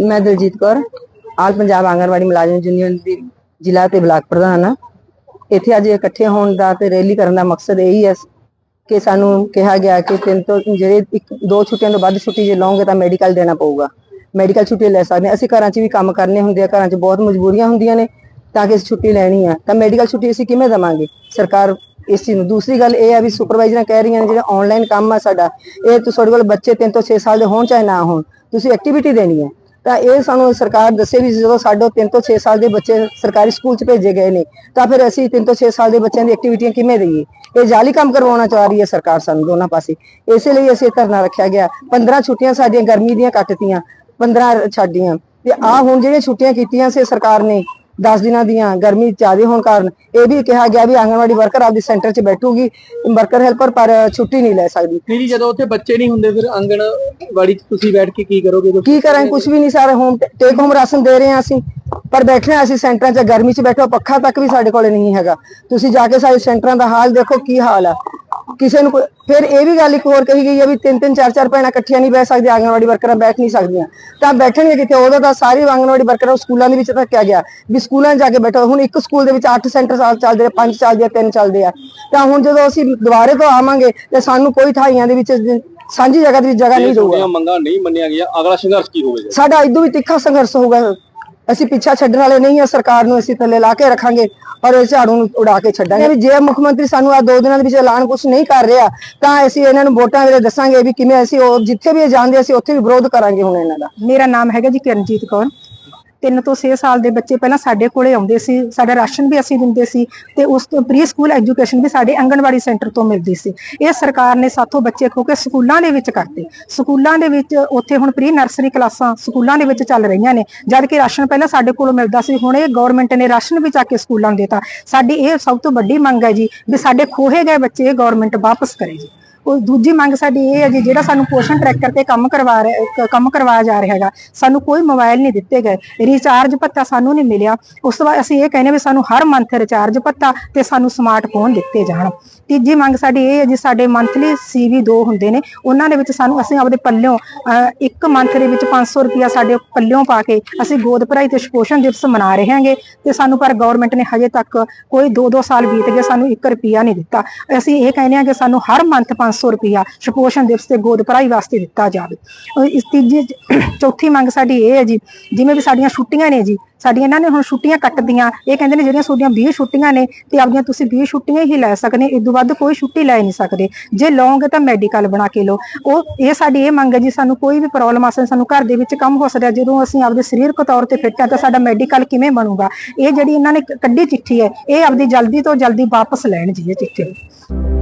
ਮੈਂ ਦਲਜੀਤ ਕੌਰ, ਆਲ ਪੰਜਾਬ ਆਂਗਣਵਾੜੀ ਮੁਲਾਜ਼ਮ ਯੂਨੀਅਨ ਦੀ ਜ਼ਿਲ੍ਹਾ ਤੇ ਬਲਾਕ ਪ੍ਰਧਾਨ ਹਾਂ। ਇੱਥੇ ਅੱਜ ਇਕੱਠੇ ਹੋਣ ਦਾ ਤੇ ਰੈਲੀ ਕਰਨ ਦਾ ਮਕਸਦ ਇਹੀ ਹੈ ਕਿ ਸਾਨੂੰ ਕਿਹਾ ਗਿਆ ਕਿ ਤਿੰਨ ਤੋਂ ਜਿਹੜੇ ਇੱਕ ਦੋ ਛੁੱਟੀਆਂ ਤੋਂ ਵੱਧ ਛੁੱਟੀ ਜੇ ਲਓਗੇ ਤਾਂ ਮੈਡੀਕਲ ਦੇਣਾ ਪਊਗਾ। ਮੈਡੀਕਲ ਛੁੱਟੀ ਲੈ ਸਕਦੇ ਹਾਂ। ਅਸੀਂ ਘਰਾਂ 'ਚ ਵੀ ਕੰਮ ਕਰਨੇ ਹੁੰਦੇ ਆ, ਘਰਾਂ 'ਚ ਬਹੁਤ ਮਜਬੂਰੀਆਂ ਹੁੰਦੀਆਂ ਨੇ ਤਾਂ ਕਿ ਅਸੀਂ ਛੁੱਟੀ ਲੈਣੀ ਆ। ਤਾਂ ਮੈਡੀਕਲ ਛੁੱਟੀ ਅਸੀਂ ਕਿਵੇਂ ਦੇਵਾਂਗੇ? ਸਰਕਾਰ ਇਸ ਚੀਜ਼ ਨੂੰ ਦੂਸਰੀ ਗੱਲ ਇਹ ਆ ਵੀ ਸੁਪਰਵਾਈਜ਼ਰਾਂ ਕਹਿ ਰਹੀਆਂ ਨੇ, ਜਿਹੜਾ ਆਨਲਾਈਨ ਕੰਮ ਆ ਸਾਡਾ, ਇਹ ਤੁਹਾਡੇ ਕੋਲ ਬੱਚੇ 3 ਤੋਂ 6 ਸਾਲ ਦੇ ਹੋਣ ਚਾਹੇ ਨਾ ਹੋਣ, ਤੁਸੀਂ ਐਕਟੀਵਿਟੀ ਦੇਣੀ ਹੈ ਤਾਂ ਇਹ ਸਾਨੂੰ ਸਰਕਾਰ ਦੱਸੇ ਵੀ ਜਦੋਂ ਸਾਡੇ 3 ਤੋਂ 6 ਸਾਲ ਦੇ ਬੱਚੇ ਸਰਕਾਰੀ ਸਕੂਲ 'ਚ ਭੇਜੇ ਗਏ ਨੇ, ਤਾਂ ਫਿਰ ਅਸੀਂ 3 ਤੋਂ 6 ਸਾਲ ਦੇ ਬੱਚਿਆਂ ਦੀ ਐਕਟੀਵਿਟੀਆਂ ਕਿਵੇਂ ਦਈਏ? ਇਹ ਜਾਲੀ ਕੰਮ ਕਰਵਾਉਣਾ ਚਾਹ ਰਹੀ ਹੈ ਸਰਕਾਰ ਸਾਨੂੰ ਦੋਨਾਂ ਪਾਸੇ। ਇਸੇ ਲਈ ਅਸੀਂ ਧਰਨਾ ਰੱਖਿਆ ਗਿਆ। 15 ਛੁੱਟੀਆਂ ਸਾਡੀਆਂ ਗਰਮੀ ਦੀਆਂ ਕੱਟਤੀਆਂ 15 ਛੱਡੀਆਂ ਤੇ ਆ ਹੁਣ ਜਿਹੜੀਆਂ ਛੁੱਟੀਆਂ ਕੀਤੀਆਂ ਸੀ ਸਰਕਾਰ ਨੇ 10 ਦਿਨਾਂ ਦੀਆਂ ਗਰਮੀ ਜ਼ਿਆਦਾ ਹੋਣ ਕਾਰਨ ਇਹ ਵੀ ਕਿਹਾ ਗਿਆ ਵੀ ਆਂਗਣਵਾੜੀ ਵਰਕਰ ਆਪਦੀ ਸੈਂਟਰ 'ਚ ਬੈਠੂਗੀ ਵਰਕਰ ਹੈਲਪਰ ਪਰ ਛੁੱਟੀ ਨਹੀਂ ਲੈ ਸਕਦੀ। ਨਹੀਂ ਜੀ ਜਦੋਂ ਉੱਥੇ ਬੱਚੇ ਨਹੀਂ ਹੁੰਦੇ ਫਿਰ ਆਂਗਣਵਾੜੀ 'ਚ ਤੁਸੀਂ ਬੈਠ ਕੇ ਕੀ ਕਰੋਗੇ? ਕੀ ਕਰਾਂ ਕੁਝ ਵੀ ਨਹੀਂ ਸਾਰੇ ਹੋਮ ਟੇਕ ਹੋਮ ਰਾਸ਼ਨ ਦੇ ਰਹੇ ਹਾਂ ਅਸੀਂ ਪਰ ਬੈਠੇ ਹਾਂ ਅਸੀਂ ਸੈਂਟਰਾਂ 'ਚ ਗਰਮੀ 'ਚ ਬੈਠੋ ਪੱਖਾ ਤੱਕ ਵੀ ਸਾਡੇ ਕੋਲੇ ਨਹੀਂ ਹੈਗਾ। ਤੁਸੀਂ ਜਾ ਕੇ ਸਾਰੇ ਸੈਂਟਰਾਂ ਦਾ ਹਾਲ ਦੇਖੋ ਕੀ ਹਾਲ ਆ। ਕਿਸੇ ਨੂੰ ਫਿਰ ਇਹ ਵੀ ਗੱਲ ਇੱਕ ਹੋਰ ਕਹੀ ਗਈ ਹੈ ਵੀ ਤਿੰਨ ਤਿੰਨ ਚਾਰ ਚਾਰ ਭੈਣਾਂ ਇਕੱਠੀਆਂ ਨਹੀਂ ਬੈਠ ਸਕਦੀਆਂ ਆਂਗਣਵਾੜੀ ਵਰਕਰਾਂ ਬੈਠ ਨਹੀਂ ਸਕਦੀਆਂ। ਤਾਂ ਬੈਠਣਗੇ ਕਿੱਥੇ? ਉਦੋਂ ਤਾਂ ਸਾਰੀ ਆਂਗਣਵਾੜੀ ਵਰਕਰਾਂ ਸਕੂਲਾਂ ਦੇ ਵਿੱਚ ਰੱਖਿਆ ਗਿਆ। ਵੀ ਸਕੂਲਾਂ 'ਚ ਜਾ ਕੇ ਬੈਠੋ। ਹੁਣ ਇੱਕ ਸਕੂਲ ਦੇ ਵਿੱਚ 8 ਸੈਂਟਰ ਚੱਲਦੇ ਆ 5 ਚੱਲਦੇ ਆ 3 ਚੱਲਦੇ ਆ। ਤਾਂ ਹੁਣ ਜਦੋਂ ਅਸੀਂ ਦੁਬਾਰੇ ਤੋਂ ਆਵਾਂਗੇ ਤੇ ਸਾਨੂੰ ਕੋਈ ਥਾਈਆਂ ਦੇ ਵਿੱਚ ਸਾਂਝੀ ਜਗ੍ਹਾ ਦੇ ਵਿੱਚ ਜਗ੍ਹਾ ਨਹੀਂ ਦਊਗਾ ਤੁਹਾਡੀਆਂ ਮੰਗਾਂ ਨਹੀਂ ਮੰਨੀਆਂ ਗਈਆਂ ਅਗਲਾ ਸੰਘਰਸ਼ ਕੀ ਹੋਵੇਗਾ? ਸਾਡਾ ਇਦੋਂ ਵੀ ਤਿੱਖਾ ਸੰਘਰਸ਼ ਹੋਊਗਾ। ਅਸੀਂ ਪਿੱਛਾ ਛੱਡਣ ਵਾਲੇ ਨਹੀਂ ਆ, ਸਰਕਾਰ ਨੂੰ ਅਸੀਂ ਥੱਲੇ ਲਾ ਕੇ ਰੱਖਾਂਗੇ ਔਰ ਇਹ ਝਾੜੂ ਨੂੰ ਉਡਾ ਕੇ ਛੱਡਾਂਗੇ। ਵੀ ਜੇ ਮੁੱਖ ਮੰਤਰੀ ਸਾਨੂੰ ਆ ਦੋ ਦਿਨਾਂ ਦੇ ਵਿੱਚ ਐਲਾਨ ਕੁਝ ਨਹੀਂ ਕਰ ਰਿਹਾ, ਤਾਂ ਅਸੀਂ ਇਹਨਾਂ ਨੂੰ ਵੋਟਾਂ ਵੇਲੇ ਦੱਸਾਂਗੇ ਵੀ ਕਿਵੇਂ ਅਸੀਂ ਉਹ ਜਿੱਥੇ ਵੀ ਇਹ ਜਾਂਦੇ ਅਸੀਂ ਉੱਥੇ ਵੀ ਵਿਰੋਧ ਕਰਾਂਗੇ ਹੁਣ ਇਹਨਾਂ ਦਾ। ਮੇਰਾ ਨਾਮ ਹੈਗਾ ਜੀ ਕਿਰਨਜੀਤ ਕੌਰ। ਤਿੰਨ ਤੋਂ 6 ਸਾਲ ਦੇ ਬੱਚੇ ਪਹਿਲਾਂ ਸਾਡੇ ਕੋਲੇ ਆਉਂਦੇ ਸੀ, ਸਾਡਾ ਰਾਸ਼ਨ ਵੀ ਅਸੀਂ ਦਿੰਦੇ ਸੀ ਤੇ ਉਸ ਤੋਂ ਪ੍ਰੀ ਸਕੂਲ ਐਜੂਕੇਸ਼ਨ ਵੀ ਸਾਡੇ ਆਂਗਣਵਾੜੀ ਸੈਂਟਰ ਤੋਂ ਮਿਲਦੀ ਸੀ। ਇਹ ਸਰਕਾਰ ਨੇ ਸਾਥੋਂ ਬੱਚੇ ਖੋ ਕੇ ਸਕੂਲਾਂ ਦੇ ਵਿੱਚ ਕਰਤੇ। ਸਕੂਲਾਂ ਦੇ ਵਿੱਚ ਉੱਥੇ ਹੁਣ ਪ੍ਰੀ ਨਰਸਰੀ ਕਲਾਸਾਂ ਸਕੂਲਾਂ ਦੇ ਵਿੱਚ ਚੱਲ ਰਹੀਆਂ ਨੇ, ਜਦ ਕਿ ਰਾਸ਼ਨ ਪਹਿਲਾਂ ਸਾਡੇ ਕੋਲੋਂ ਮਿਲਦਾ ਸੀ, ਹੁਣ ਇਹ ਗਵਰਨਮੈਂਟ ਨੇ ਰਾਸ਼ਨ ਵੀ ਚੱਕ ਕੇ ਸਕੂਲਾਂ ਨੂੰ ਦੇਤਾ। ਸਾਡੀ ਇਹ ਸਭ ਤੋਂ ਵੱਡੀ ਮੰਗ ਹੈ ਜੀ, ਵੀ ਸਾਡੇ ਖੋਹੇ ਗਏ ਬੱਚੇ ਗਵਰਨਮੈਂਟ ਵਾਪਸ ਕਰੇ ਜੀ। ਉਹ ਦੂਜੀ ਮੰਗ ਸਾਡੀ ਇਹ ਹੈ ਜੀ ਜਿਹੜਾ ਸਾਨੂੰ ਪੋਸ਼ਣ ਟਰੈਕਟਰ ਤੇ ਕੰਮ ਕਰਵਾ ਰਿਹਾ ਕੰਮ ਕਰਵਾਇਆ ਜਾ ਰਿਹਾ ਹੈਗਾ ਸਾਨੂੰ ਕੋਈ ਮੋਬਾਈਲ ਨਹੀਂ ਦਿੱਤੇ ਗਏ ਰੀਚਾਰਜ ਭੱਤਾ ਸਾਨੂੰ ਨਹੀਂ ਮਿਲਿਆ। ਉਸ ਤੋਂ ਬਾਅਦ ਅਸੀਂ ਇਹ ਕਹਿੰਦੇ ਵੀ ਸਾਨੂੰ ਹਰ ਮੰਥ ਰਿਚਾਰਜ ਭੱਤਾ ਤੇ ਸਾਨੂੰ ਸਮਾਰਟਫੋਨ ਦਿੱਤੇ ਜਾਣ। ਤੀਜੀ ਮੰਗ ਸਾਡੀ ਇਹ ਹੈ ਜੀ ਸਾਡੇ ਮੰਥਲੀ ਸੀਵੀ 2 ਹੁੰਦੇ ਨੇ ਉਹਨਾਂ ਦੇ ਵਿੱਚ ਸਾਨੂੰ ਅਸੀਂ ਆਪਦੇ ਪੱਲਿਓਂ ਅਹ, ਇੱਕ ਮੰਥ ਦੇ ਵਿੱਚ 500 ਰੁਪਇਆ ਸਾਡੇ ਪੱਲਿਓਂ ਪਾ ਕੇ ਅਸੀਂ ਗੋਦ ਭਰਾਈ ਤੇ ਸ਼ਪੋਸ਼ਣ ਦਿਵਸ ਮਨਾ ਰਹੇ ਹਾਂਗੇ ਤੇ ਸਾਨੂੰ ਪਰ ਗਵਰਨਮੈਂਟ ਨੇ ਹਜੇ ਤੱਕ ਕੋਈ 2-2 ਸਾਲ ਬੀਤ ਗਏ ਸਾਨੂੰ 1 ਰੁਪਿਆ ਨਹੀਂ ਦਿੱਤਾ। ਅਸੀਂ ਇਹ ਕਹਿੰਦੇ ਹਾਂ ਕਿ ਸਾਨੂੰ ਹਰ ਮੰਥ 500 ਰੁਪਇਆ ਸੁਪੋਸ਼ਣ ਦਿਵਸ ਤੇ ਗੋਦ ਭਰਾਈ ਵਾਸਤੇ ਦਿੱਤਾ ਜਾਵੇ। ਇਸ ਤੀਜੀ ਚੌਥੀ ਮੰਗ ਸਾਡੀ ਇਹ ਹੈ ਜੀ, ਜਿਵੇਂ ਵੀ ਸਾਡੀਆਂ ਛੁੱਟੀਆਂ ਨੇ ਜੀ, ਸਾਡੀਆਂ ਇਹਨਾਂ ਨੇ ਹੁਣ ਛੁੱਟੀਆਂ ਕੱਟਦੀਆਂ, ਇਹ ਕਹਿੰਦੇ ਨੇ ਜਿਹੜੀਆਂ ਤੁਹਾਡੀਆਂ 20 ਛੁੱਟੀਆਂ ਨੇ ਤੇ ਆਪਦੀਆਂ ਤੁਸੀਂ 20 ਛੁੱਟੀਆਂ ਹੀ ਲੈ ਸਕਦੇ, ਇਸ ਤੋਂ ਵੱਧ ਕੋਈ ਛੁੱਟੀ ਲੈ ਨਹੀਂ ਸਕਦੇ। ਜੇ ਲਓਗੇ ਤਾਂ ਮੈਡੀਕਲ ਬਣਾ ਕੇ ਲਓ। ਉਹ ਇਹ ਸਾਡੀ ਇਹ ਮੰਗ ਹੈ ਜੀ, ਸਾਨੂੰ ਕੋਈ ਵੀ ਪ੍ਰੋਬਲਮ ਆਸੇ ਸਾਨੂੰ ਘਰ ਦੇ ਵਿੱਚ ਕੰਮ ਹੋ ਸਕਦਾ ਜਦੋਂ ਅਸੀਂ ਆਪਦੇ ਸਰੀਰਕ ਤੌਰ ਤੇ ਫਿੱਟ ਆ ਤਾਂ ਸਾਡਾ ਮੈਡੀਕਲ ਕਿਵੇਂ ਬਣੂਗਾ? ਇਹ ਜਿਹੜੀ ਇਹਨਾਂ ਨੇ ਕੱਢੀ ਚਿੱਠੀ ਹੈ, ਇਹ ਆਪਦੀ ਜਲਦੀ ਤੋਂ ਜਲਦੀ ਵਾਪਸ ਲੈਣ ਜੀ, ਇਹ ਚਿੱਠੀ।